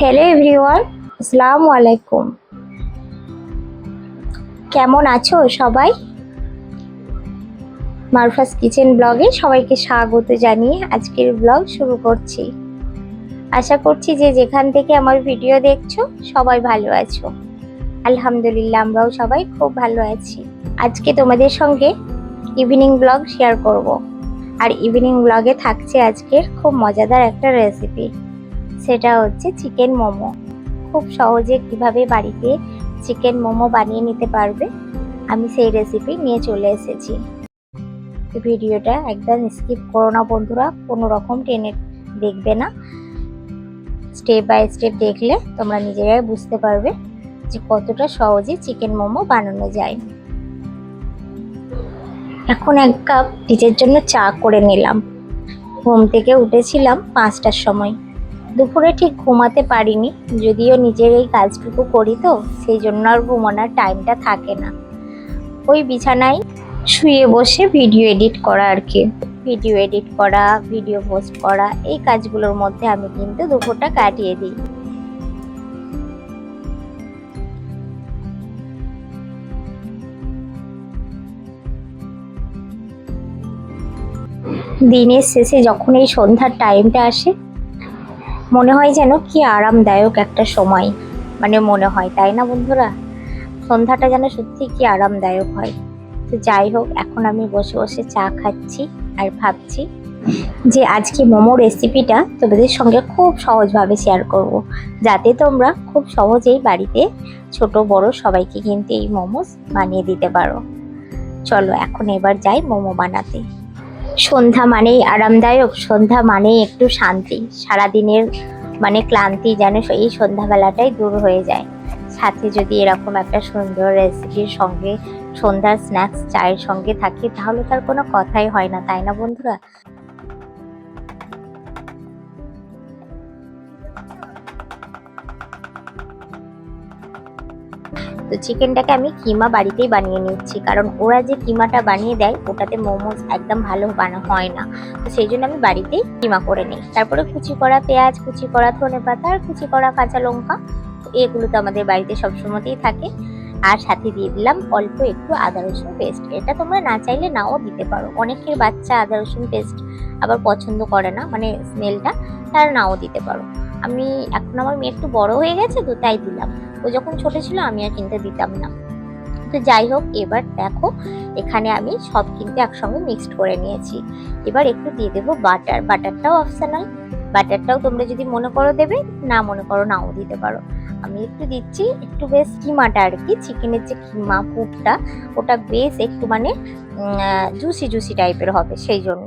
Hello everyone আসসালামু আলাইকুম কেমন আছো সবাই? মারফাস কিচেন ব্লগে সবাইকে স্বাগত জানিয়ে আজকের ব্লগ শুরু করছি। আশা করছি যে যেখান থেকে আমার ভিডিও দেখছ, সবাই ভালো আছো। আলহামদুলিল্লাহ, আমরাও সবাই খুব ভালো আছি। আজকে তোমাদের সঙ্গে ইভিনিং ব্লগ শেয়ার করব। আর ইভিনিং ব্লগে থাকছে আজকের খুব মজাদার একটা রেসিপি সেটা হচ্ছে চিকেন মোমো। খুব সহজে কীভাবে বাড়িতে চিকেন মোমো বানিয়ে নিতে পারবে, আমি সেই রেসিপি নিয়ে চলে এসেছি। ভিডিওটা একদম স্কিপ করো না বন্ধুরা, কোনো রকম টেনে দেখবে না। স্টেপ বাই স্টেপ দেখলে তোমরা নিজেরাই বুঝতে পারবে যে কতটা সহজে চিকেন মোমো বানানো যায়। এখন এক কাপ নিজের জন্য চা করে নিলাম। ঘুম থেকে উঠেছিলাম পাঁচটার সময়। দুপুরে ঠিক ঘুমাতে পারিনি, যদিও নিজের এই কাজটুকু করি তো সেই জন্য আর ঘুমানোর টাইমটা থাকে না। ওই বিছানায় শুয়ে বসে ভিডিও এডিট করা আর কি। ভিডিও এডিট করা ভিডিও পোস্ট করা, এই কাজগুলোর মধ্যে আমি কিন্তু দুপুরটা কাটিয়ে দিই। দিনের শেষে যখন এই সন্ধ্যার টাইমটা আসে মনে হয় যেন কি আরামদায়ক একটা সময় মানে মনে হয়, তাই না বন্ধুরা? সন্ধ্যাটা যেন সত্যি কি আরামদায়ক হয়। তো যাই হোক, এখন আমি বসে বসে চা খাচ্ছি আর ভাবছি যে আজকে মোমো রেসিপিটা তোমাদের সঙ্গে খুব সহজভাবে শেয়ার করব। যাতে তোমরা খুব সহজেই বাড়িতে ছোট, বড় সবাইকে কিন্তু এই মোমোস বানিয়ে দিতে পারো। চলো, এখন এবার যাই মোমো বানাতে। সন্ধ্যা মানেই আরামদায়ক, সন্ধ্যা মানেই একটু শান্তি। সারাদিনের মানে ক্লান্তি যেন এই সন্ধ্যাবেলাটাই দূর হয়ে যায়। সাথে যদি এরকম একটা সুন্দর রেসিপির সঙ্গে সন্ধ্যার স্ন্যাক্স চায়ের সঙ্গে থাকে, তাহলে তার কোনো কথাই হয় না, তাই না বন্ধুরা? তো চিকেনটাকে আমি কিমা বাড়িতেই বানিয়ে নিচ্ছি। কারণ ওরা যে কিমাটা বানিয়ে দেয়, ওটাতে মোমোজ একদম ভালো বানা, হয় না। তো সেই জন্য আমি বাড়িতেই কিমা করে নিই। তারপরে কুচি করা পেঁয়াজ, কুচি করা ধনে পাতা আর কুচি করা কাঁচা লঙ্কা। এগুলো তো আমাদের বাড়িতে সবসময়তেই থাকে। আর সাথে দিয়ে দিলাম অল্প একটু আদা রসুন পেস্ট। এটা তোমরা না চাইলে নাও দিতে পারো। অনেকের বাচ্চা আদা রসুন পেস্ট আবার পছন্দ করে না মানে স্মেলটা, তারা নাও দিতে পারো। আমি, এখন আমার মেয়ে একটু বড় হয়ে গেছে তো তাই দিলাম। ও যখন ছোট ছিল আমি আর কিনতে দিতাম না। তো যাই হোক, এবার দেখো, এখানে আমি সব কিন্তু একসঙ্গে মিক্সড করে নিয়েছি। এবার একটু দিয়ে দেবো বাটার বাটারটাও অপশনাল বাটারটাও তোমরা যদি মনে করো দেবে, না মনে করো নাও দিতে পারো। আমি একটু দিচ্ছি, একটু বেশ কিমাটা আর কি, চিকেনের যে কিমা পুরটা, ওটা বেশ একটু মানে জুসি জুসি টাইপের হবে সেই জন্য।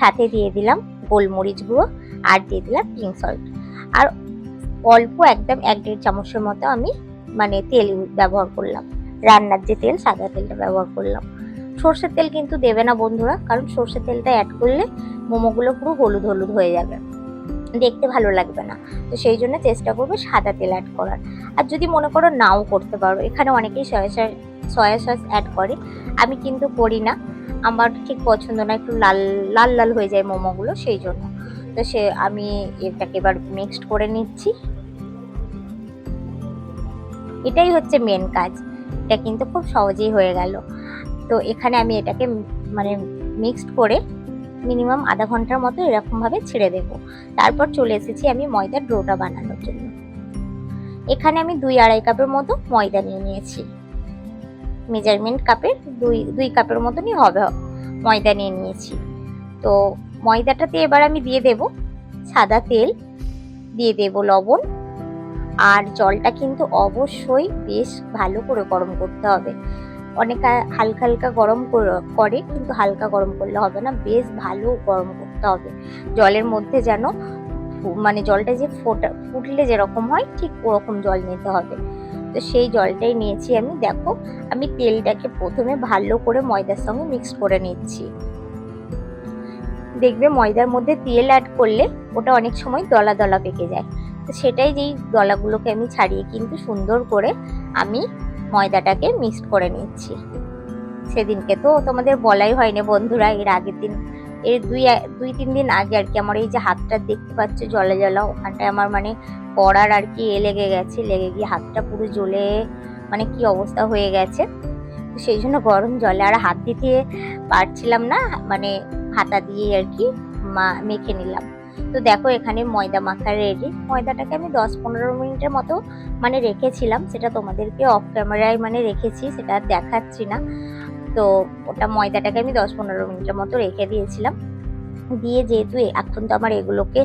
সাথে দিয়ে দিলাম গোলমরিচ গুঁড়ো আর দিয়ে দিলাম পিঙ্ক সল্ট আর অল্প একদম এক দেড় চামচের মতো আমি মানে তেল ব্যবহার করলাম। রান্নার যে তেল, সাদা তেলটা ব্যবহার করলাম। সর্ষের তেল কিন্তু দেবে না বন্ধুরা, কারণ সর্ষের তেলটা অ্যাড করলে মোমোগুলো পুরো হলুদ হলুদ হয়ে যাবে। দেখতে ভালো লাগবে না। তো সেই জন্য চেষ্টা করবে সাদা তেল অ্যাড করার। আর যদি মনে করো নাও করতে পারো, এখানে অনেকেই সয়া সয়া সস অ্যাড করে। আমি কিন্তু করি না। আমার ঠিক পছন্দ না, একটু লাল লাল লাল হয়ে যায় মোমোগুলো, সেই জন্য। তো সে, আমি এটাকে এবার মিক্সড করে নিচ্ছি। এটাই হচ্ছে মেন কাজ। এটা কিন্তু খুব সহজেই হয়ে গেল। তো এখানে আমি এটাকে মানে মিক্সড করে মিনিমাম আধা ঘণ্টার মতো এরকমভাবে ছেড়ে দেব। তারপর চলে এসেছি আমি ময়দার ডোটা বানানোর জন্য। এখানে আমি দুই আড়াই কাপের মতো ময়দা নিয়ে নিয়েছি। মেজারমেন্ট কাপের দুই দুই কাপের মতনই হবে, ময়দা নিয়ে নিয়েছি। তো ময়দাটাতে এবার আমি দিয়ে দেব সাদা তেল, দিয়ে দেব লবণ, আর জলটা কিন্তু অবশ্যই বেশ ভালো করে গরম করতে হবে। অনেক হালকা হালকা গরম করে, কিন্তু হালকা গরম করলে হবে না, বেশ ভালো গরম করতে হবে। জলের মধ্যে যেন মানে জলটা যে ফোটা, ফুটলে যেরকম হয়, ঠিক ওরকম জল নিতে হবে। তো সেই জলটাই নিয়েছি আমি। দেখো, আমি তেলটাকে প্রথমে ভালো করে ময়দার সঙ্গে মিক্স করে নিচ্ছি। দেখবে ময়দার মধ্যে তেল অ্যাড করলে ওটা অনেক সময় দলা দলা পেকে যায়। তো সেটাই যেই দলাগুলোকে আমি ছাড়িয়ে কিন্তু সুন্দর করে আমি ময়দাটাকে মিক্সড করে নিচ্ছি। সেদিনকে তো তোমাদের বলাই হয়নি বন্ধুরা, এর আগের দিন এর দুই দুই, তিন দিন আগে আর কি আমার এই যে হাতটা দেখতে পাচ্ছ, জলে জলা ওখানটায় আমার মানে পড়ার আর কি এ লেগে গেছে, লেগে গিয়ে হাতটা পুরো জ্বলে মানে কি অবস্থা হয়ে গেছে। সেই জন্য গরম জলে আর হাত দিতে পারছিলাম না মানে হাতা দিয়ে আর কি মা, মেখে নিলাম। তো দেখো এখানে ময়দা মাখা রেডি ময়দাটাকে আমি দশ পনেরো মিনিটের মতো মানে রেখেছিলাম, সেটা তোমাদেরকে অফ ক্যামেরায় মানে রেখেছি, সেটা দেখাচ্ছি না। তো ওটা ময়দাটাকে আমি দশ পনেরো মিনিটের মতো রেখে দিয়েছিলাম। দিয়ে যেহেতু এখন তো আমার এগুলোকে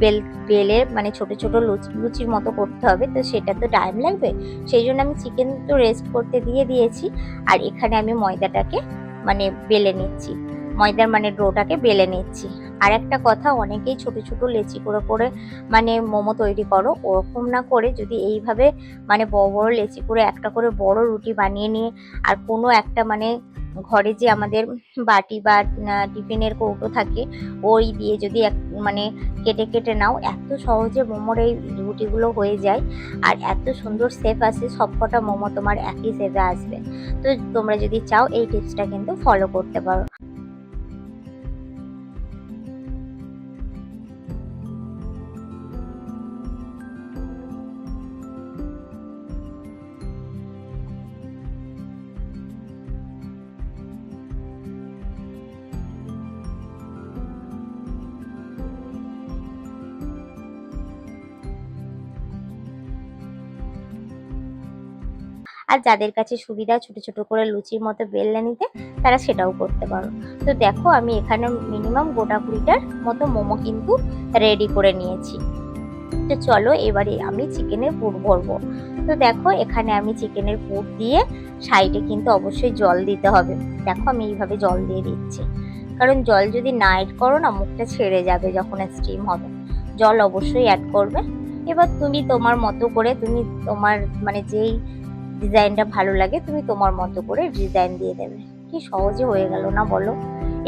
বেল বেলে মানে ছোট ছোট লুচি লুচির মতো করতে হবে, তো সেটা তো টাইম লাগবে। সেই জন্য আমি চিকেন তো রেস্ট করতে দিয়ে দিয়েছি। আর এখানে আমি ময়দাটাকে মানে বেলে নিচ্ছি। ময়দার মানে ডোটাকে বেলে নিচ্ছি। আর একটা কথা, অনেকেই ছোট ছোট লেচি করে করে মানে মোমো তৈরি করো, ওরকম না করে যদি এইভাবে মানে বড় বড় লেচি করে একটা করে বড় রুটি বানিয়ে নিয়ে আর কোনো একটা মানে ঘরে যে আমাদের বাটি বা টিফিনের কৌটো থাকে, ওই দিয়ে যদি এক মানে কেটে কেটে নাও, এত সহজে মোমোর এই রুটিগুলো হয়ে যায়, আর এত সুন্দর সেফ আসে, সবকটা মোমো তোমার একই সেফে আসবে। তো তোমরা যদি চাও, এই টিপসটা কিন্তু ফলো করতে পারো। আর যাদের কাছে সুবিধা ছোট ছোট করে লুচির মতো বেললে নিতে, তারা সেটাও করতে পারো। তো দেখো, আমি এখানে মিনিমাম গোটা কুড়িটার মতো মোমো কিন্তু রেডি করে নিয়েছি। তো চলো, এবারে আমি চিকেনের পুর ভরবো। তো দেখো, এখানে আমি চিকেনের পুর দিয়ে সাইডে কিন্তু অবশ্যই জল দিতে হবে। দেখো, আমি এইভাবে জল দিয়ে দিচ্ছি। কারণ জল যদি না অ্যাড করো না, মুখটা ছেড়ে যাবে যখন স্টিম হবে। জল অবশ্যই অ্যাড করবে। এবার তুমি তোমার মতো করে, তুমি তোমার মানে যেই ডিজাইনটা ভালো লাগে, তুমি তোমার মতো করে ডিজাইন দিয়ে দেবে। কি সহজে হয়ে গেল না বলো?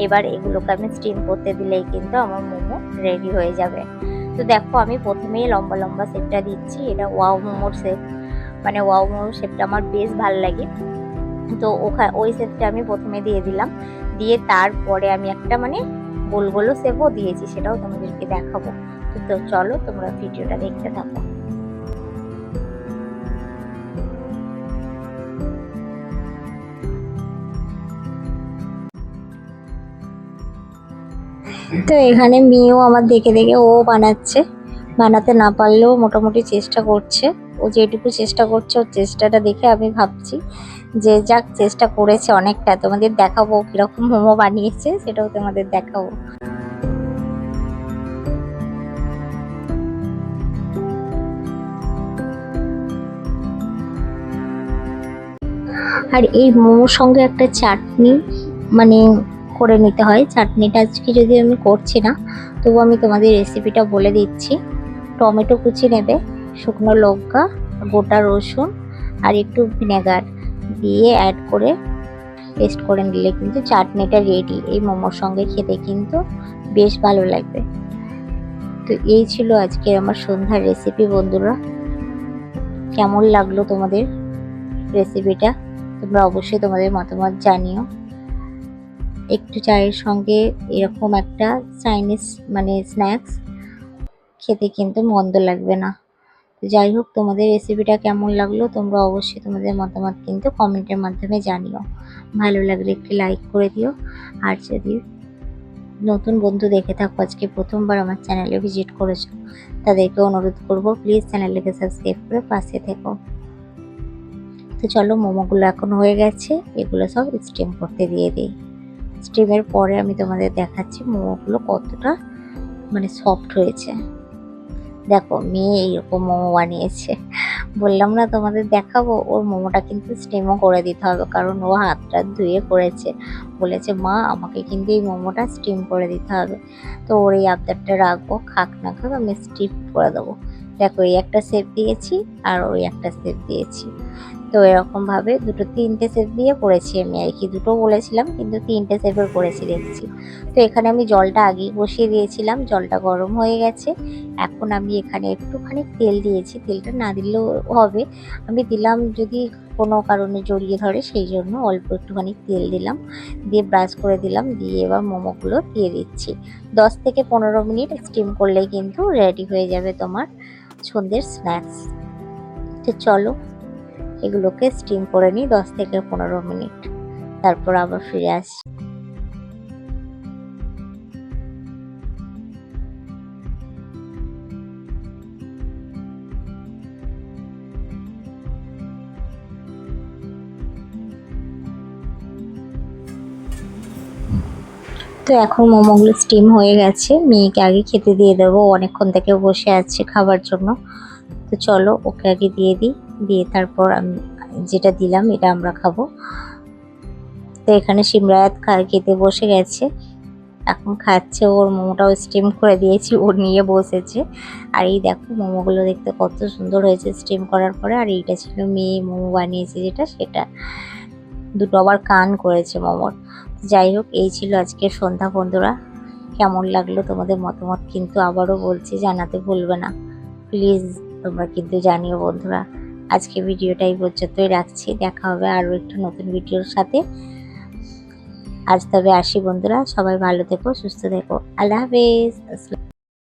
এবার এগুলোকে আমি স্টিম করতে দিলেই কিন্তু আমার মোমো রেডি হয়ে যাবে। তো দেখো, আমি প্রথমেই লম্বা লম্বা শেপটা দিচ্ছি, এটা ওয়াও মোমোর শেপ মানে ওয়াও মোমোর শেপটা আমার বেশ ভালো লাগে। তো ওখানে ওই শেপটা আমি প্রথমে দিয়ে দিলাম। দিয়ে তারপরে আমি একটা মানে গোল গোলও শেপও দিয়েছি, সেটাও তোমাদেরকে দেখাবো। তো চলো, তোমরা ভিডিওটা দেখতে থাকো। তো এখানে মেয়েও আমার দেখে দেখে ও বানাচ্ছে। বানাতে না পারলেও মোটামুটি চেষ্টা করছে। ও যেটুকু চেষ্টা করছে, ওর চেষ্টাটা দেখে আমি ভাবছি যে যাক, চেষ্টা করেছে অনেকটা। তোমাদের দেখাবো কীরকম মোমো বানিয়েছে, সেটাও তোমাদের দেখাবো। আর এই মোমোর সঙ্গে একটা চাটনি মানে করে নিতে হয়। চাটনিটা আজকে যদি আমি করছি না, তবু আমি তোমাদের রেসিপিটা বলে দিচ্ছি। টমেটো কুচি নেবে, শুকনো লঙ্কা, গোটা রসুন আর একটু ভিনেগার দিয়ে অ্যাড করে পেস্ট করে নিলে কিন্তু চাটনিটা রেডি এই মোমোর সঙ্গে খেতে কিন্তু বেশ ভালো লাগবে। তো এই ছিল আজকের আমার সন্ধ্যার রেসিপি বন্ধুরা। কেমন লাগল তোমাদের রেসিপিটা তোমরা অবশ্যই তোমাদের মতামত জানিও। একটু চায়ের সঙ্গে এরকম একটা চাইনিজ মানে স্ন্যাক্স খেতে কিন্তু মন্দ লাগবে না। যাই হোক, তোমাদের রেসিপিটা কেমন লাগল তোমরা অবশ্যই তোমাদের মতামত কিন্তু কমেন্টের মাধ্যমে জানিও। ভালো লাগলে একটি লাইক করে দিও। আর যদি নতুন বন্ধু দেখে থাকো, আজকে প্রথমবার আমার চ্যানেলে ভিজিট করেছ, তাদেরকে অনুরোধ করব প্লিজ চ্যানেলটাকে সাবস্ক্রাইব করে পাশে থেকো। তো চলো মোমোগুলো এখন হয়ে গেছে, এগুলো সব স্টিম করতে দিয়ে দিই। স্টিমের পরে আমি তোমাদের দেখাচ্ছি মোমোগুলো কতটা মানে সফট হয়েছে। দেখো, মেয়ে এইরকম মোমো বানিয়েছে। বললাম না তোমাদের দেখাবো? ওর মোমোটা কিন্তু স্টিমও করে দিতে হবে, কারণ ও হাতটা ধুয়ে করেছে। বলেছে, মা, আমাকে কিন্তু এই মোমোটা স্টিম করে দিতে হবে। তো ওর এই আবদারটা রাখব, খাক না খাক আমি স্টিম করে দেবো। দেখো, এই একটা সেপ দিয়েছি আর ওই একটা সেপ দিয়েছি। তো এরকমভাবে দুটো তিনটে সেট দিয়ে করেছি আমি আর কি। দুটো বলেছিলাম, কিন্তু তিনটে সেটের করেছি, দেখছি। তো এখানে আমি জলটা আগেই বসিয়ে দিয়েছিলাম, জলটা গরম হয়ে গেছে। এখন আমি এখানে একটুখানি তেল দিয়েছি, তেলটা না দিলেও হবে। আমি দিলাম যদি কোনো কারণে জড়িয়ে ধরে, সেই জন্য অল্প একটুখানি তেল দিলাম। দিয়ে ব্রাশ করে দিলাম, দিয়ে এবার মোমোগুলো দিয়ে দিচ্ছি। দশ থেকে পনেরো মিনিট স্টিম করলেই কিন্তু রেডি হয়ে যাবে তোমার সন্ধ্যের স্ন্যাক্স তো চলো এগুলোকে স্টিম করে নিই দশ থেকে পনেরো মিনিট। তারপর আবার ফিরে আসি। তো এখন মোমোগুলো স্টিম হয়ে গেছে। মেয়েকে আগে খেতে দিয়ে দেবো। অনেকক্ষণ থেকে বসে আছে খাবার জন্য। তো চলো, ওকে আগে দিয়ে দিই। দিয়ে তারপর আমি যেটা দিলাম, এটা আমরা খাব। তো এখানে সিমরায়াত খা- খেতে বসে গেছে। এখন খাচ্ছে, ওর মোমোটাও স্টিম করে দিয়েছি, ও নিয়ে বসেছে। আর এই দেখো, মোমোগুলো দেখতে কত সুন্দর হয়েছে স্টিম করার পরে। আর এইটা ছিল মেয়ে মোমো বানিয়েছে যেটা, সেটা। দুটো আবার কান করেছে মোমোর। যাই হোক, এই ছিল আজকে সন্ধ্যা, বন্ধুরা। কেমন লাগল তোমাদের মতামত কিন্তু আবারও বলছি, জানাতে ভুলবে না। প্লিজ তোমরা কিন্তু জানিও বন্ধুরা। আজকে ভিডিওটা এই পর্যন্তই রাখছি। দেখা হবে আরও একটা নতুন ভিডিওর সাথে। আজ তবে আসি বন্ধুরা। সবাই ভালো থেকো, সুস্থ থেকো। আল্লাহ হাফেজ।